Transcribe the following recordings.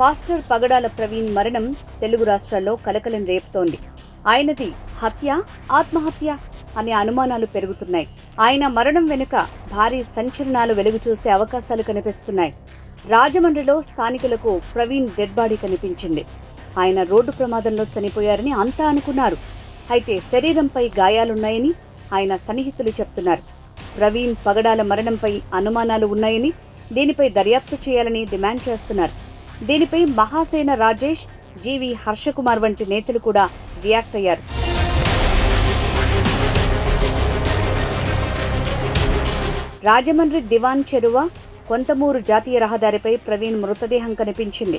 Pastor పగడాల ప్రవీణ్ మరణం తెలుగు రాష్ట్రాల్లో కలకలం రేపుతోంది. ఆయనది హత్య ఆత్మహత్య అనే అనుమానాలు పెరుగుతున్నాయి. ఆయన మరణం వెనుక భారీ సంచలనాలు వెలుగు చూసే అవకాశాలు కనిపిస్తున్నాయి. రాజమండ్రిలో స్థానికులకు ప్రవీణ్ డెడ్ బాడీ కనిపించింది. ఆయన రోడ్డు ప్రమాదంలో చనిపోయారని అంతా అనుకున్నారు. అయితే శరీరంపై గాయాలున్నాయని ఆయన సన్నిహితులు చెప్తున్నారు. ప్రవీణ్ పగడాల మరణంపై అనుమానాలు ఉన్నాయని దీనిపై దర్యాప్తు చేయాలని డిమాండ్ చేస్తున్నారు. దీనిపై మహాసేన రాజేష్ జీవి హర్షకుమార్ వంటి నేతలు కూడా రియాక్ట్ అయ్యారు. రాజమండ్రి దివాన్ చెరువ కొంతమూరు జాతీయ రహదారిపై ప్రవీణ్ మృతదేహం కనిపించింది.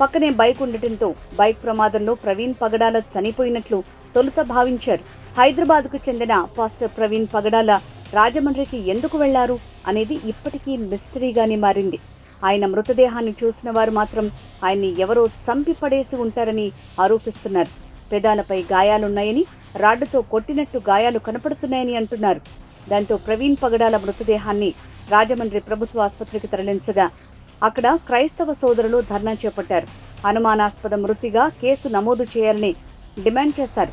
పక్కనే బైక్ ఉండటంతో బైక్ ప్రమాదంలో ప్రవీణ్ పగడాల చనిపోయినట్లు తొలుత భావించారు. హైదరాబాద్కు చెందిన పాస్టర్ ప్రవీణ్ పగడాల రాజమండ్రికి ఎందుకు వెళ్ళారు అనేది ఇప్పటికీ మిస్టరీగానే మారింది. ఆయన మృతదేహాన్ని చూసిన వారు మాత్రం ఆయన్ని ఎవరో చంపి పడేసి ఉంటారని ఆరోపిస్తున్నారు. పెదాలపై గాయాలున్నాయని రాడ్డుతో కొట్టినట్టు గాయాలు కనపడుతున్నాయని అంటున్నారు. దాంతో ప్రవీణ్ పగడాల మృతదేహాన్ని రాజమండ్రి ప్రభుత్వ ఆసుపత్రికి తరలించగా అక్కడ క్రైస్తవ సోదరులు ధర్నా చేపట్టారు. అనుమానాస్పద మృతిగా కేసు నమోదు చేయాలని డిమాండ్ చేశారు.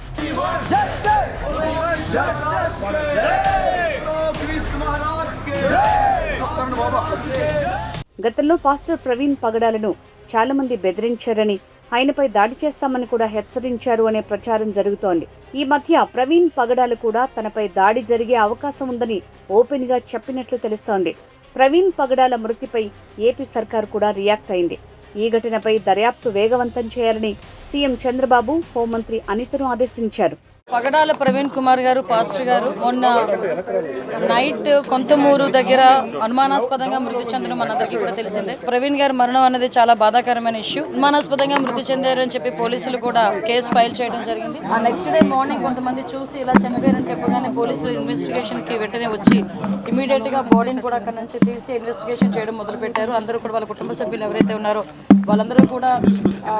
గతంలో పాస్టర్ ప్రవీణ్ పగడాలను చాలామంది బెదిరించారని ఆయనపై దాడి చేస్తామని కూడా హెచ్చరించారు అనే ప్రచారం జరుగుతోంది. ఈ మధ్య ప్రవీణ్ పగడాలు కూడా తనపై దాడి జరిగే అవకాశం ఉందని ఓపెన్గా చెప్పినట్లు తెలుస్తోంది. ప్రవీణ్ పగడాల మృతిపై ఏపీ సర్కార్ కూడా రియాక్ట్ అయింది. ఈ ఘటనపై దర్యాప్తు వేగవంతం చేయాలని సీఎం చంద్రబాబు హోంమంత్రి అనితను ఆదేశించారు. పగడాల ప్రవీణ్ కుమార్ గారు పాస్టర్ గారు మొన్న నైట్ కొంతమూరు దగ్గర అనుమానాస్పదంగా మృతి చెందడం మనందరికీ కూడా తెలిసిందే. ప్రవీణ్ గారి మరణం అనేది చాలా బాధాకరమైన ఇష్యూ. అనుమానాస్పదంగా మృతి చెందారు అని చెప్పి పోలీసులు కూడా కేసు ఫైల్ చేయడం జరిగింది. ఆ నెక్స్ట్ డే మార్నింగ్ కొంతమంది చూసి ఇలా చనిపోయారని చెప్పగానే పోలీసులు ఇన్వెస్టిగేషన్కి వెంటనే వచ్చి ఇమీడియట్గా బాడీని కూడా అక్కడ నుంచి తీసి ఇన్వెస్టిగేషన్ చేయడం మొదలు పెట్టారు అందరూ కూడా వాళ్ళ కుటుంబ సభ్యులు ఎవరైతే ఉన్నారో వాళ్ళందరూ కూడా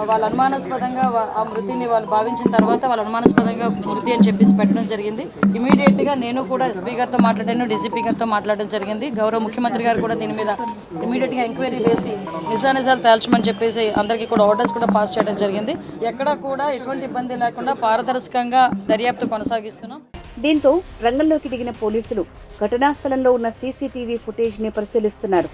వాళ్ళ అనుమానాస్పదంగా ఆ మృతిని వాళ్ళు భావించిన తర్వాత వాళ్ళ అనుమానాస్పదంగా మృతి అని చెప్పేసి పెట్టడం జరిగింది. ఇమీడియట్గా నేను కూడా ఎస్పీ గారితో మాట్లాడాను డీజీపీ గారితో మాట్లాడడం జరిగింది. గౌరవ ముఖ్యమంత్రి గారు కూడా దీని మీద ఇమీడియట్గా ఎంక్వైరీ వేసి నిజానిజాలు తేల్చమని చెప్పేసి అందరికీ కూడా ఆర్డర్స్ కూడా పాస్ చేయడం జరిగింది. ఎక్కడా కూడా ఎటువంటి ఇబ్బంది లేకుండా పారదర్శకంగా దర్యాప్తు కొనసాగిస్తున్నాం. దీంతో రంగంలోకి దిగిన పోలీసులు ఘటనా స్థలంలో ఉన్న సీసీటీవీ ఫుటేజ్ని పరిశీలిస్తున్నారు.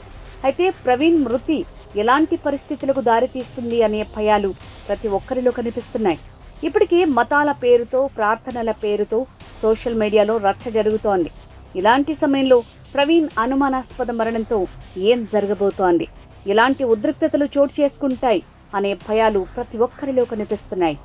అయితే ప్రవీణ్ మృతి ఎలాంటి పరిస్థితులకు దారితీస్తుంది అనే భయాలు ప్రతి ఒక్కరిలో కనిపిస్తున్నాయి. ఇప్పటికీ మతాల పేరుతో ప్రార్థనల పేరుతో సోషల్ మీడియాలో రచ్చ జరుగుతోంది. ఇలాంటి సమయంలో ప్రవీణ్ అనుమానాస్పద మరణంతో ఏం జరగబోతోంది? ఇలాంటి ఉద్రిక్తతలు చోటు చేసుకుంటాయి? అనే భయాలు ప్రతి ఒక్కరిలో కనిపిస్తున్నాయి.